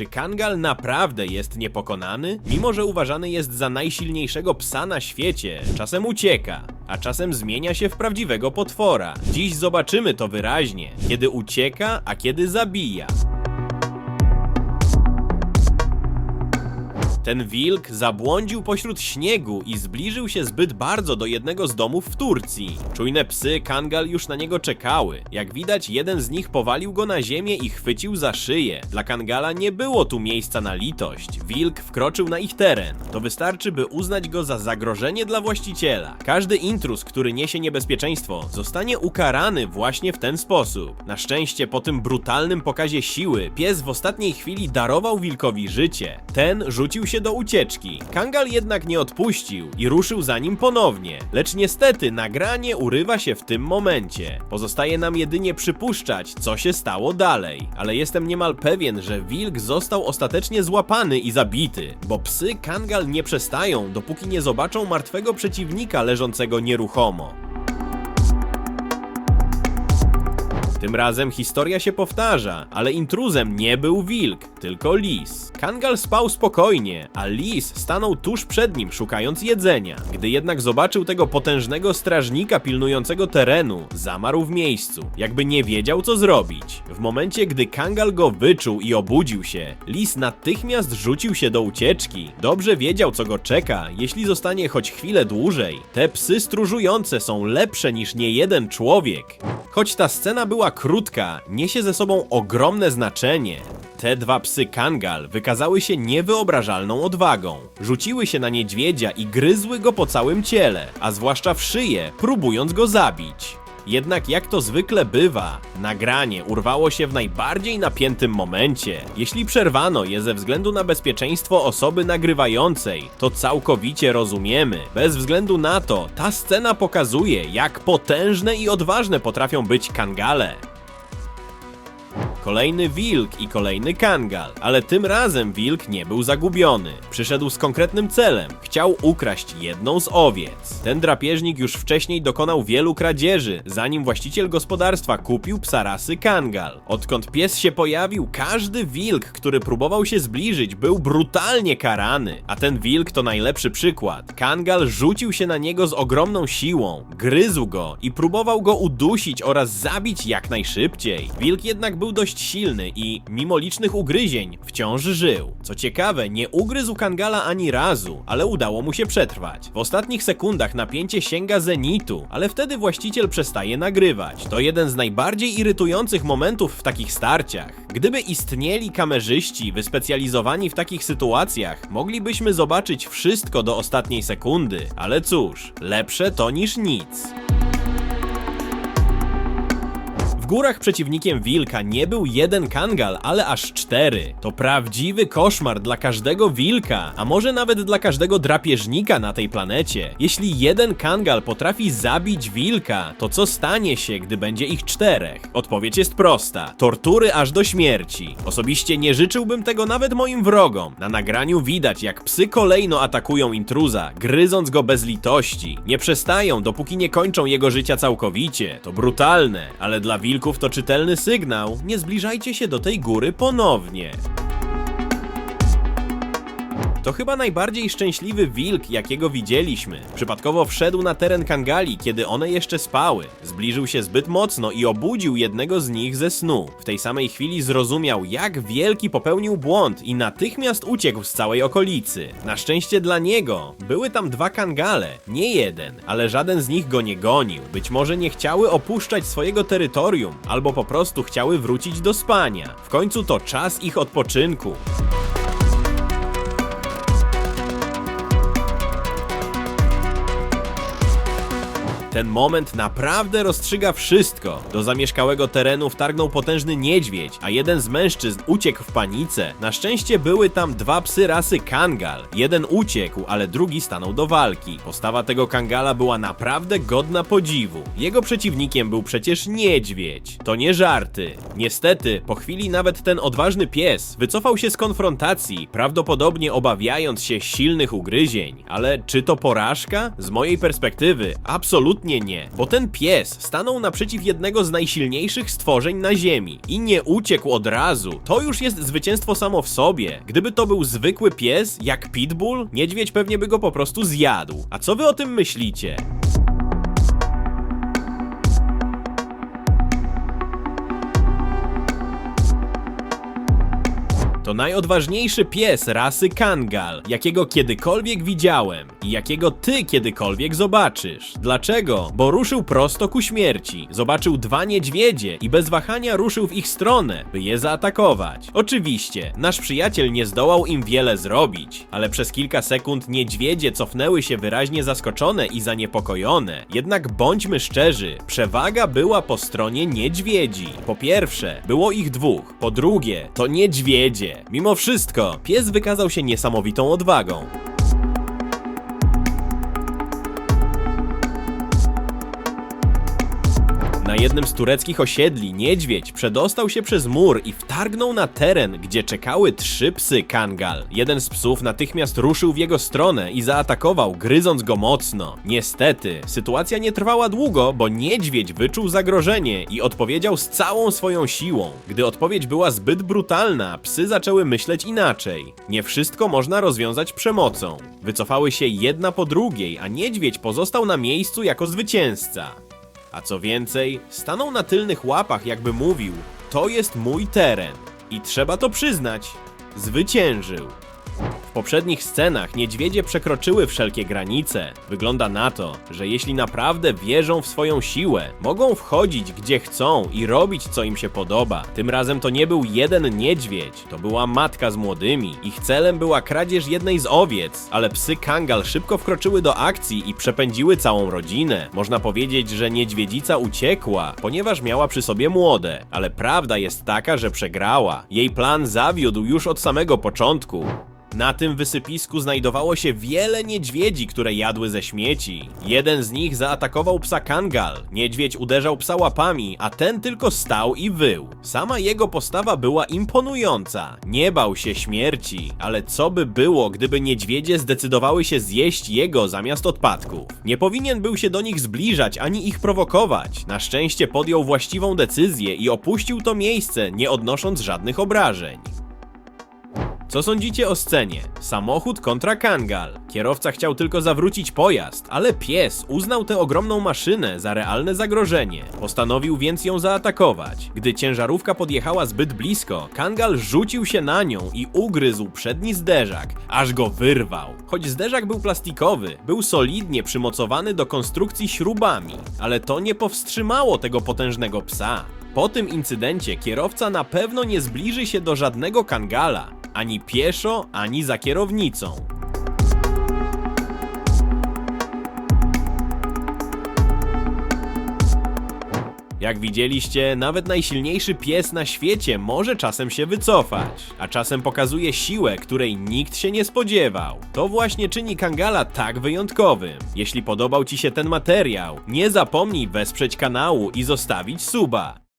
Czy Kangal naprawdę jest niepokonany? Mimo, że uważany jest za najsilniejszego psa na świecie, czasem ucieka, a czasem zmienia się w prawdziwego potwora. Dziś zobaczymy to wyraźnie, kiedy ucieka, a kiedy zabija. Ten wilk zabłądził pośród śniegu i zbliżył się zbyt bardzo do jednego z domów w Turcji. Czujne psy Kangal już na niego czekały. Jak widać, jeden z nich powalił go na ziemię i chwycił za szyję. Dla Kangala nie było tu miejsca na litość. Wilk wkroczył na ich teren. To wystarczy, by uznać go za zagrożenie dla właściciela. Każdy intruz, który niesie niebezpieczeństwo, zostanie ukarany właśnie w ten sposób. Na szczęście, po tym brutalnym pokazie siły, pies w ostatniej chwili darował wilkowi życie. Ten rzucił się do ucieczki. Kangal jednak nie odpuścił i ruszył za nim ponownie. Lecz niestety nagranie urywa się w tym momencie. Pozostaje nam jedynie przypuszczać, co się stało dalej. Ale jestem niemal pewien, że wilk został ostatecznie złapany i zabity, bo psy Kangal nie przestają, dopóki nie zobaczą martwego przeciwnika leżącego nieruchomo. Tym razem historia się powtarza, ale intruzem nie był wilk, tylko lis. Kangal spał spokojnie, a lis stanął tuż przed nim, szukając jedzenia. Gdy jednak zobaczył tego potężnego strażnika pilnującego terenu, zamarł w miejscu, jakby nie wiedział co zrobić. W momencie, gdy Kangal go wyczuł i obudził się, lis natychmiast rzucił się do ucieczki. Dobrze wiedział, co go czeka, jeśli zostanie choć chwilę dłużej. Te psy stróżujące są lepsze niż niejeden człowiek. Choć ta scena była krótka, niesie ze sobą ogromne znaczenie. Te dwa psy Kangal wykazały się niewyobrażalną odwagą. Rzuciły się na niedźwiedzia i gryzły go po całym ciele, a zwłaszcza w szyję, próbując go zabić. Jednak jak to zwykle bywa, nagranie urwało się w najbardziej napiętym momencie. Jeśli przerwano je ze względu na bezpieczeństwo osoby nagrywającej, to całkowicie rozumiemy. Bez względu na to, ta scena pokazuje, jak potężne i odważne potrafią być kangale. Kolejny wilk i kolejny kangal, ale tym razem wilk nie był zagubiony. Przyszedł z konkretnym celem. Chciał ukraść jedną z owiec. Ten drapieżnik już wcześniej dokonał wielu kradzieży, zanim właściciel gospodarstwa kupił psa rasy kangal. Odkąd pies się pojawił, każdy wilk, który próbował się zbliżyć, był brutalnie karany. A ten wilk to najlepszy przykład. Kangal rzucił się na niego z ogromną siłą, gryzł go i próbował go udusić oraz zabić jak najszybciej. Wilk jednak był dość silny i, mimo licznych ugryzień, wciąż żył. Co ciekawe, nie ugryzł Kangala ani razu, ale udało mu się przetrwać. W ostatnich sekundach napięcie sięga zenitu, ale wtedy właściciel przestaje nagrywać. To jeden z najbardziej irytujących momentów w takich starciach. Gdyby istnieli kamerzyści wyspecjalizowani w takich sytuacjach, moglibyśmy zobaczyć wszystko do ostatniej sekundy, ale cóż, lepsze to niż nic. Górach przeciwnikiem wilka nie był jeden kangal, ale aż cztery. To prawdziwy koszmar dla każdego wilka, a może nawet dla każdego drapieżnika na tej planecie. Jeśli jeden kangal potrafi zabić wilka, to co stanie się, gdy będzie ich czterech? Odpowiedź jest prosta. Tortury aż do śmierci. Osobiście nie życzyłbym tego nawet moim wrogom. Na nagraniu widać, jak psy kolejno atakują intruza, gryząc go bez litości. Nie przestają, dopóki nie kończą jego życia całkowicie. To brutalne, ale dla wilków to czytelny sygnał. Nie zbliżajcie się do tej góry ponownie. To chyba najbardziej szczęśliwy wilk, jakiego widzieliśmy. Przypadkowo wszedł na teren Kangali, kiedy one jeszcze spały. Zbliżył się zbyt mocno i obudził jednego z nich ze snu. W tej samej chwili zrozumiał, jak wielki popełnił błąd i natychmiast uciekł z całej okolicy. Na szczęście dla niego były tam dwa Kangale, nie jeden, ale żaden z nich go nie gonił. Być może nie chciały opuszczać swojego terytorium, albo po prostu chciały wrócić do spania. W końcu to czas ich odpoczynku. Ten moment naprawdę rozstrzyga wszystko. Do zamieszkałego terenu wtargnął potężny niedźwiedź, a jeden z mężczyzn uciekł w panice. Na szczęście były tam dwa psy rasy Kangal. Jeden uciekł, ale drugi stanął do walki. Postawa tego Kangala była naprawdę godna podziwu. Jego przeciwnikiem był przecież niedźwiedź. To nie żarty. Niestety, po chwili nawet ten odważny pies wycofał się z konfrontacji, prawdopodobnie obawiając się silnych ugryzień. Ale czy to porażka? Z mojej perspektywy, absolutnie absolutnie nie, bo ten pies stanął naprzeciw jednego z najsilniejszych stworzeń na Ziemi i nie uciekł od razu. To już jest zwycięstwo samo w sobie. Gdyby to był zwykły pies, jak Pitbull, niedźwiedź pewnie by go po prostu zjadł. A co wy o tym myślicie? To najodważniejszy pies rasy Kangal, jakiego kiedykolwiek widziałem i jakiego ty kiedykolwiek zobaczysz. Dlaczego? Bo ruszył prosto ku śmierci. Zobaczył dwa niedźwiedzie i bez wahania ruszył w ich stronę, by je zaatakować. Oczywiście, nasz przyjaciel nie zdołał im wiele zrobić, ale przez kilka sekund niedźwiedzie cofnęły się wyraźnie zaskoczone i zaniepokojone. Jednak bądźmy szczerzy, przewaga była po stronie niedźwiedzi. Po pierwsze, było ich dwóch. Po drugie, to niedźwiedzie. Mimo wszystko, pies wykazał się niesamowitą odwagą. Jednym z tureckich osiedli niedźwiedź przedostał się przez mur i wtargnął na teren, gdzie czekały trzy psy Kangal. Jeden z psów natychmiast ruszył w jego stronę i zaatakował, gryząc go mocno. Niestety, sytuacja nie trwała długo, bo niedźwiedź wyczuł zagrożenie i odpowiedział z całą swoją siłą. Gdy odpowiedź była zbyt brutalna, psy zaczęły myśleć inaczej. Nie wszystko można rozwiązać przemocą. Wycofały się jedna po drugiej, a niedźwiedź pozostał na miejscu jako zwycięzca. A co więcej, stanął na tylnych łapach, jakby mówił: To jest mój teren. I trzeba to przyznać, zwyciężył. W poprzednich scenach niedźwiedzie przekroczyły wszelkie granice. Wygląda na to, że jeśli naprawdę wierzą w swoją siłę, mogą wchodzić gdzie chcą i robić co im się podoba. Tym razem to nie był jeden niedźwiedź, to była matka z młodymi. Ich celem była kradzież jednej z owiec, ale psy Kangal szybko wkroczyły do akcji i przepędziły całą rodzinę. Można powiedzieć, że niedźwiedzica uciekła, ponieważ miała przy sobie młode, ale prawda jest taka, że przegrała. Jej plan zawiódł już od samego początku. Na tym wysypisku znajdowało się wiele niedźwiedzi, które jadły ze śmieci. Jeden z nich zaatakował psa Kangal. Niedźwiedź uderzał psa łapami, a ten tylko stał i wył. Sama jego postawa była imponująca. Nie bał się śmierci, ale co by było, gdyby niedźwiedzie zdecydowały się zjeść jego zamiast odpadków? Nie powinien był się do nich zbliżać ani ich prowokować. Na szczęście podjął właściwą decyzję i opuścił to miejsce, nie odnosząc żadnych obrażeń. Co sądzicie o scenie? Samochód kontra Kangal. Kierowca chciał tylko zawrócić pojazd, ale pies uznał tę ogromną maszynę za realne zagrożenie. Postanowił więc ją zaatakować. Gdy ciężarówka podjechała zbyt blisko, Kangal rzucił się na nią i ugryzł przedni zderzak, aż go wyrwał. Choć zderzak był plastikowy, był solidnie przymocowany do konstrukcji śrubami, ale to nie powstrzymało tego potężnego psa. Po tym incydencie kierowca na pewno nie zbliży się do żadnego kangala, ani pieszo, ani za kierownicą. Jak widzieliście, nawet najsilniejszy pies na świecie może czasem się wycofać, a czasem pokazuje siłę, której nikt się nie spodziewał. To właśnie czyni Kangala tak wyjątkowym. Jeśli podobał Ci się ten materiał, nie zapomnij wesprzeć kanału i zostawić suba.